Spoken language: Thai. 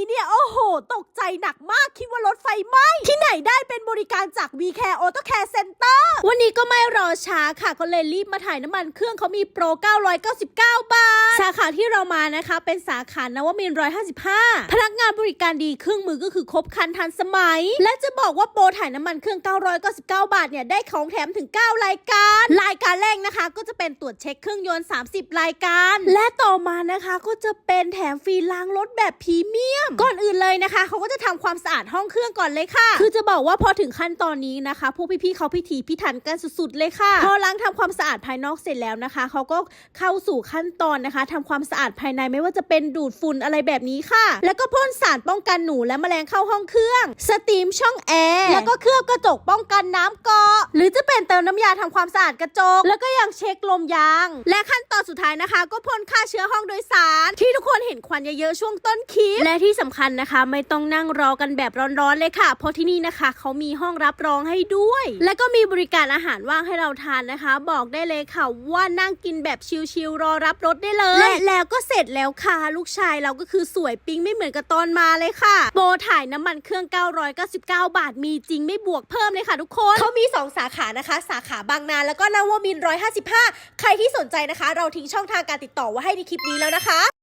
นี้เนี่ย โอ้โห ตกใจหนักมากคิดว่ารถไฟไหม้ที่ไหนได้เป็นบริการจาก v c a r e Auto Care Center วันนี้ก็ไม่รอช้าค่ะ ก็เลยรีบมาถ่ายน้ำมันเครื่องเขามีโปร 999 บาท สาขาที่เรามานะคะ เป็นสาขานวมินทร์155 พนักงานบริการดีเครื่องมือก็คือครบครันทันสมัย และจะบอกว่าโปรถ่ายน้ำมันเครื่อง 999 บาทเนี่ย ได้ของแถมถึง 9 รายการ รายการแรกนะคะ ก็จะเป็นตรวจเช็คเครื่องยนต์ 30 รายการ และต่อมานะคะก็จะเป็นแถมฟรีล้างรถแบบพรีเมียม ก่อนอื่นเลยนะคะเขาก็จะทำความสะอาดห้องเครื่องก่อนเลยค่ะ คือจะบอกว่าพอถึงขั้นตอนนี้นะคะพวกพี่ๆเขาพิถีพิถันกันสุดๆเลยค่ะพอล้างทำความสะอาดภายนอกเสร็จแล้วนะคะเขาก็เข้าสู่ขั้นตอนนะคะทำความสะอาดภายในไม่ว่าจะเป็นดูดฝุ่นอะไรแบบนี้ค่ะ แล้วก็พ่นสารป้องกันหนูและแมลงเข้าห้องเครื่อง สตรีมช่องแอร์ แล้วก็เคลือบกระจกป้องกันน้ำเกาะหรือจะเป็นเติมน้ำยาทำความสะอาดกระจก แล้วก็ยังเช็คลมยาง และขั้นตอนสุดท้ายนะคะ ก็พ่นฆ่าเชื้อห้องโดยสาร ที่ทุกคนเห็นควันเยอะๆช่วงต้นคลิปและที่สำคัญนะคะ ไม่ต้องนั่งรอกันแบบร้อนๆเลยค่ะ เพราะที่นี่นะคะเขามีห้องรับรองให้ด้วย และก็มีบริการอาหารว่างให้เราทานนะคะ บอกได้เลยค่ะว่านั่งกินแบบชิลๆรอรับรถได้เลยและแล้วก็เสร็จแล้วค่ะลูกชายเราก็คือสวยปิ๊งไม่เหมือนกับตอนมาเลยค่ะ โบถ่ายน้ำมันเครื่อง 999 บาทมีจริงไม่บวกเพิ่มเลยค่ะทุกคนเขามี 2 สาขานะคะ สาขาบางนาแล้วก็นาวมิน 155 ใครที่สนใจนะคะ เราทิ้งช่องทางการติดต่อไว้ให้ในคลิปนี้แล้วนะคะ